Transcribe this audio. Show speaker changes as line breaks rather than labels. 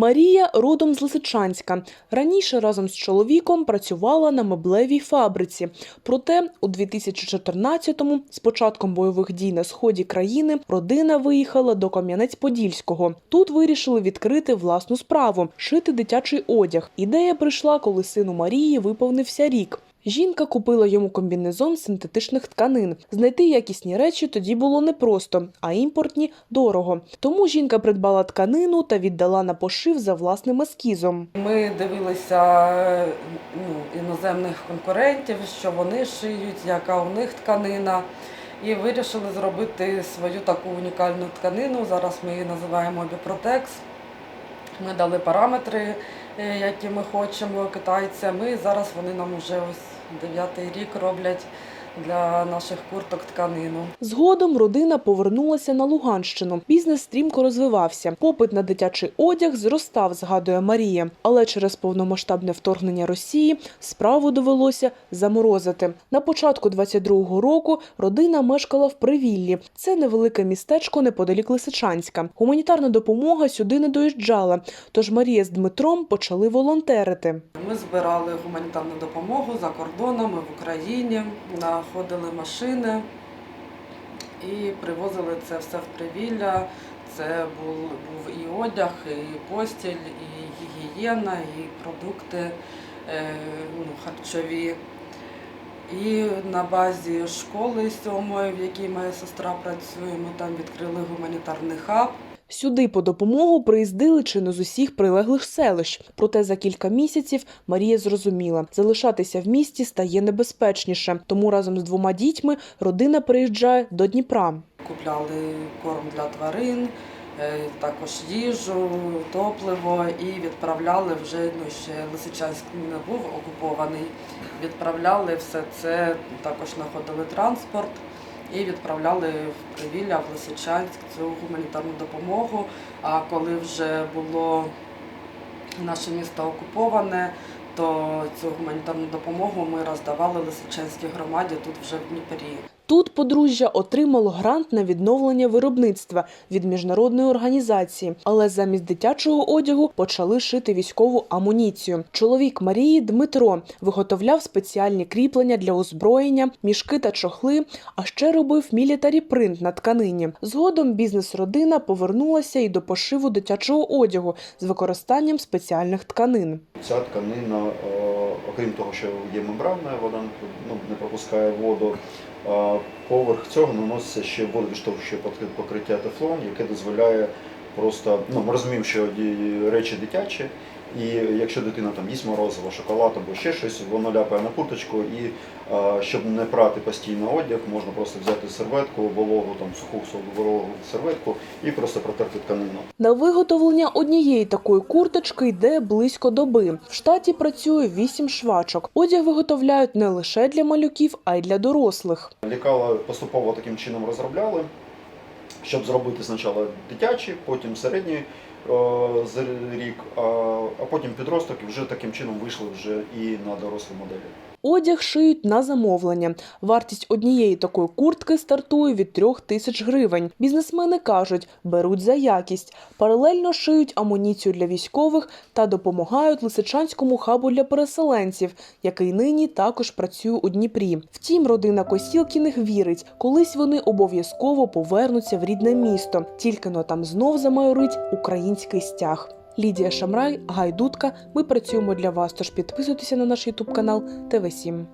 Марія родом з Лисичанська. Раніше разом з чоловіком працювала на меблевій фабриці. Проте у 2014-му, з початком бойових дій на сході країни, родина виїхала до Кам'янець-Подільського. Тут вирішили відкрити власну справу шити дитячий одяг. Ідея прийшла, коли сину Марії виповнився рік. Жінка купила йому комбінезон синтетичних тканин. Знайти якісні речі тоді було непросто, а імпортні дорого. Тому жінка придбала тканину та віддала на пошив за власним ескізом.
Ми дивилися ну, іноземних конкурентів, що вони шиють, яка у них тканина. І вирішили зробити свою таку унікальну тканину. Зараз ми її називаємо Біпротекс. Ми дали параметри, е, які ми хочемо китайцям. І зараз вони нам вже ось дев'ятий рік роблять для наших курток тканину.
Згодом родина повернулася на Луганщину. Бізнес стрімко розвивався. Попит на дитячий одяг зростав, згадує Марія. Але через повномасштабне вторгнення Росії справу довелося заморозити. На початку 22-го року родина мешкала в Привіллі. Це невелике містечко неподалік Лисичанська. Гуманітарна допомога сюди не доїжджала. Тож Марія з Дмитром почали волонтерити.
Ми збирали гуманітарну допомогу за кордоном, і в Україні, знаходили машини і привозили це все в привілля. Це був, був і одяг, і постіль, і гігієна, і продукти е, ну, харчові. І на базі школи сьомої, в якій моя сестра працює, ми там відкрили гуманітарний хаб.
Сюди по допомогу приїздили чи не з усіх прилеглих селищ. Проте за кілька місяців Марія зрозуміла, залишатися в місті стає небезпечніше. Тому разом з двома дітьми родина приїжджає до Дніпра.
Купляли корм для тварин, е, також їжу, топливо і відправляли вже ну, ще Лисичанськ не був окупований. Відправляли все це, також знаходили транспорт і відправляли в Привілля, в Лисичанськ цю гуманітарну допомогу. А коли вже було наше місто окуповане, то цю гуманітарну допомогу ми роздавали Лисичанській громаді тут вже в Дніпрі.
Тут подружжя отримало грант на відновлення виробництва від міжнародної організації, але замість дитячого одягу почали шити військову амуніцію. Чоловік Марії Дмитро виготовляв спеціальні кріплення для озброєння, мішки та чохли, а ще робив мілітарі принт на тканині. Згодом бізнес-родина повернулася і до пошиву дитячого одягу з використанням спеціальних тканин.
Ця тканина, е, окрім того, що є мембранна, вона ну, не пропускає воду. Поверх цього наноситься ще водовідштовхуюче покриття тефлон, яке дозволяє просто. Ну, ми розуміємо, що речі дитячі, і якщо дитина там їсть морозиво, шоколад або ще щось, воно ляпає на курточку, і е, щоб не прати постійно одяг, можна просто взяти серветку, вологу, там суху вологу серветку і просто протерти тканину.
На виготовлення однієї такої курточки йде близько доби. В штаті працює вісім швачок. Одяг виготовляють не лише для малюків, а й для дорослих.
Лікала поступово таким чином розробляли, щоб зробити спочатку дитячі, потім середній е, рік, а потім підросток, і вже таким чином вийшли вже і на дорослі моделі.
Одяг шиють на замовлення. Вартість однієї такої куртки стартує від трьох тисяч гривень. Бізнесмени кажуть, беруть за якість. Паралельно шиють амуніцію для військових та допомагають Лисичанському хабу для переселенців, який нині також працює у Дніпрі. Втім, родина Косілкіних вірить, колись вони обов'язково повернуться в рідне місто, тільки но там знов замайорить український стяг. Лідія Шамрай, Гайдутка. Ми працюємо для вас. Тож підписуйтеся на наш Ютуб канал ТВ 7